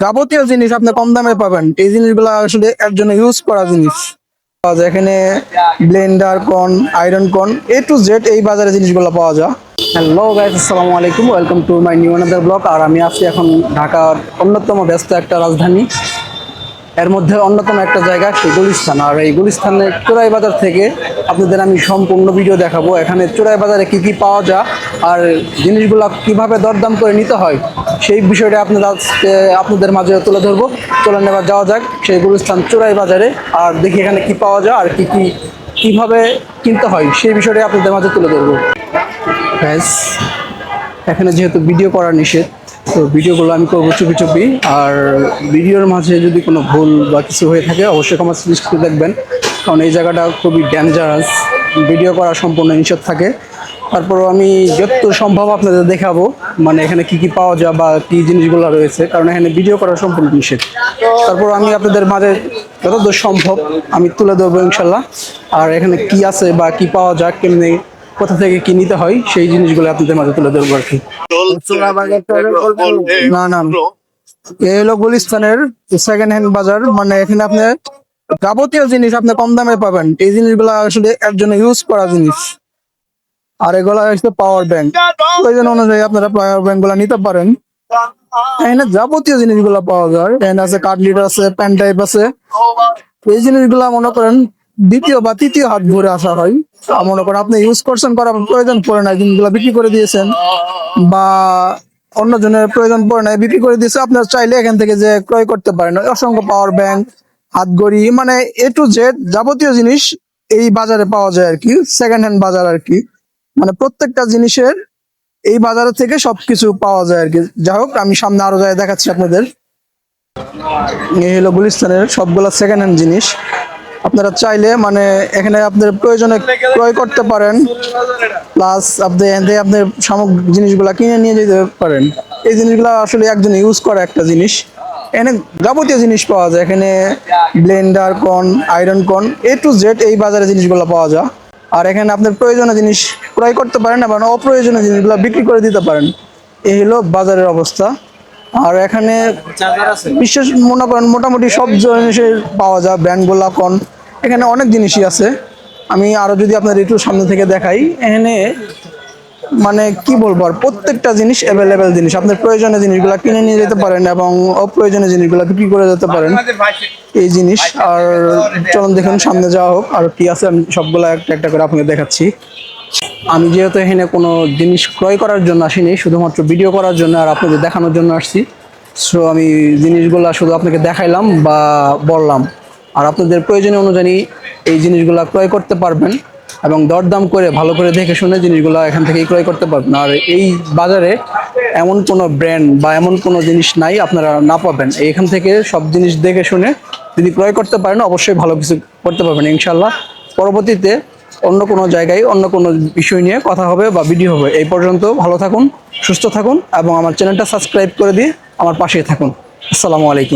যাবতীয় জিনিস আপনি কম দামে পাবেন। এই জিনিসগুলো আসলে একজন ইউজ করা জিনিস। পাওয়া যায় এখানে ব্লেন্ডার কন আয়রন কন এ টু জেড এই বাজারে জিনিসগুলো পাওয়া যায়। হ্যালো গাইস আসসালামু আলাইকুম। Welcome to my new another blog আর আমি আছি এখন ঢাকার অন্যতম ব্যস্ত একটা রাজধানী। এর মধ্যে অন্যতম একটা জায়গা সেই গুলিস্তান। আর এই গুলিস্তানের চোরাই বাজার থেকে আপনাদের আমি সম্পূর্ণ ভিডিও দেখাবো। এখানে চোরাই বাজারে কি কি পাওয়া যায় আর জিনিসগুলো কীভাবে দরদাম করে নিতে হয়, সেই বিষয়টা আপনাদের আজকে আপনাদের মাঝে তুলে ধরবো। তুলে নেবার যাওয়া যাক সেই গুলিস্তান চোরাই বাজারে আর দেখি এখানে কি পাওয়া যায় আর কি কি কীভাবে কিনতে হয়, সেই বিষয়টা আপনাদের মাঝে তুলে ধরবো। ব্যাস, এখানে যেহেতু ভিডিও করা নিষেধ তো ভিডিওগুলো আমি করব চুপি চুপি। আর ভিডিওর মাঝে যদি কোনো ভুল বা কিছু হয়ে থাকে, অবশ্যই আমার দৃষ্টিতে দেখবেন। কারণ এই জায়গাটা খুবই ডেঞ্জারাস ভিডিও করা সম্পূর্ণ নিষেধ থাকে। তারপরও আমি যত সম্ভব আপনাদের দেখাবো মানে এখানে কি কি পাওয়া যায় বা কি জিনিসগুলো রয়েছে। কারণ এখানে ভিডিও করা সম্পূর্ণ নিষেধ। তারপর আমি আপনাদের মাঝে যতদূর সম্ভব আমি তুলে ধরবো ইনশাল্লাহ। আর এখানে কি আছে বা কি পাওয়া যায়, কেমনি কোথা থেকে কি নিতে হয় সেই জিনিসগুলো আপনাদের মাঝে তুলে ধরবো আর কি। না না। এই হলো গুলিস্তানের সেকেন্ড হ্যান্ড বাজার মানে এখানে আপনি যাবতীয় জিনিস আপনি কম দামে পাবেন। এই জিনিসগুলো আসলে একজন ইউজ করা জিনিস। আর এগুলো হচ্ছে পাওয়ার ব্যাংক প্রয়োজন অনুযায়ী আপনারা পাওয়ার ব্যাংকগুলা নিতে পারেন। এখানে যাবতীয় জিনিসগুলো পাওয়া যায়। এখানে আছে কাটলিট আছে প্যান টাইপ আছে। এই জিনিসগুলা মনে করেন দ্বিতীয় বা তৃতীয় হাত ঘুরে আসা হয়। মনে করেন আপনি ইউজ করছেন, করার প্রয়োজন পড়ে না জিনিসগুলো বিক্রি করে দিয়েছেন, বা অন্য জনের প্রয়োজন পড়ে না বিক্রি করে দিয়েছে, আপনার চাইলে এখান থেকে যে ক্রয় করতে পারেন অসংখ্য পাওয়ার ব্যাংক হাত ঘড়ি মানে এ টু জেড যাবতীয় জিনিস এই বাজারে পাওয়া যায় আর কি সেকেন্ড হ্যান্ড বাজার আর কি। মানে প্রত্যেকটা জিনিসের এই বাজার থেকে সবকিছু পাওয়া যায় আর কি। যাই হোক, আমি সামনে আরও যাই, দেখাচ্ছি আপনাদের। এই হলো গুলিস্তানের সবগুলা সেকেন্ড হ্যান্ড জিনিস। আপনারা চাইলে মানে এখানে আপনার প্রয়োজনে ক্রয় করতে পারেন। প্লাস আপনি আপনার সামগ্রিক জিনিসগুলা কিনে নিয়ে যেতে পারেন। এই জিনিসগুলো আসলে একজন ইউজ করা একটা জিনিস। এখানে যাবতীয় জিনিস পাওয়া যায়। এখানে ব্লেন্ডার কন আয়রন কন এ টু জেড এই বাজারে জিনিসগুলো পাওয়া যায়। আর এখানে আপনার প্রয়োজনীয় জিনিস ক্রয় করতে পারেন এবং অপ্রয়োজনীয় জিনিসগুলো বিক্রি করে দিতে পারেন। এই হলো বাজারের অবস্থা। আর এখানে বিশেষ মনে করেন মোটামুটি সব জিনিসের পাওয়া যায়। ব্র্যান্ডগুলা কন এখানে অনেক জিনিসই আছে। আমি আরও যদি আপনার একটু সামনে থেকে দেখাই, এখানে মানে কি বলব আর, প্রত্যেকটা জিনিস অ্যাভেলেবেল জিনিস। আপনার প্রয়োজনীয় জিনিসগুলো কিনে নিয়ে যেতে পারেন এবং অপ্রয়োজনীয় জিনিসগুলো বিক্রি করে যেতে পারেন, এই জিনিস। আর চলুন দেখুন, সামনে যাওয়া হোক। আর কি আছে, আমি সবগুলো একটা একটা করে আপনাকে দেখাচ্ছি। আমি যেহেতু এখানে কোনো জিনিস ক্রয় করার জন্য আসিনি, শুধুমাত্র ভিডিও করার জন্য আর আপনাদের দেখানোর জন্য আসছি। সো আমি জিনিসগুলো শুধু আপনাকে দেখাইলাম বা বললাম। আর আপনাদের প্রয়োজনীয় অনুযায়ী এই জিনিসগুলো ক্রয় করতে পারবেন এবং দরদাম করে ভালো করে দেখে শুনে জিনিসগুলো এখান থেকেই ক্রয় করতে পারবেন। আর এই বাজারে এমন কোনো ব্র্যান্ড বা এমন কোনো জিনিস নাই আপনারা না পাবেন। এখান থেকে সব জিনিস দেখে শুনে যদি ক্রয় করতে পারেন, অবশ্যই ভালো কিছু করতে পারবেন ইনশাল্লাহ পরবর্তীতে অন্য কোনো জায়গায় অন্য কোনো বিষয় নিয়ে কথা হবে বা ভিডিও হবে। এই পর্যন্ত ভালো থাকুন, সুস্থ থাকুন এবং আমার চ্যানেলটা সাবস্ক্রাইব করে দিয়ে আমার পাশেই থাকুন। আসসালামু আলাইকুম।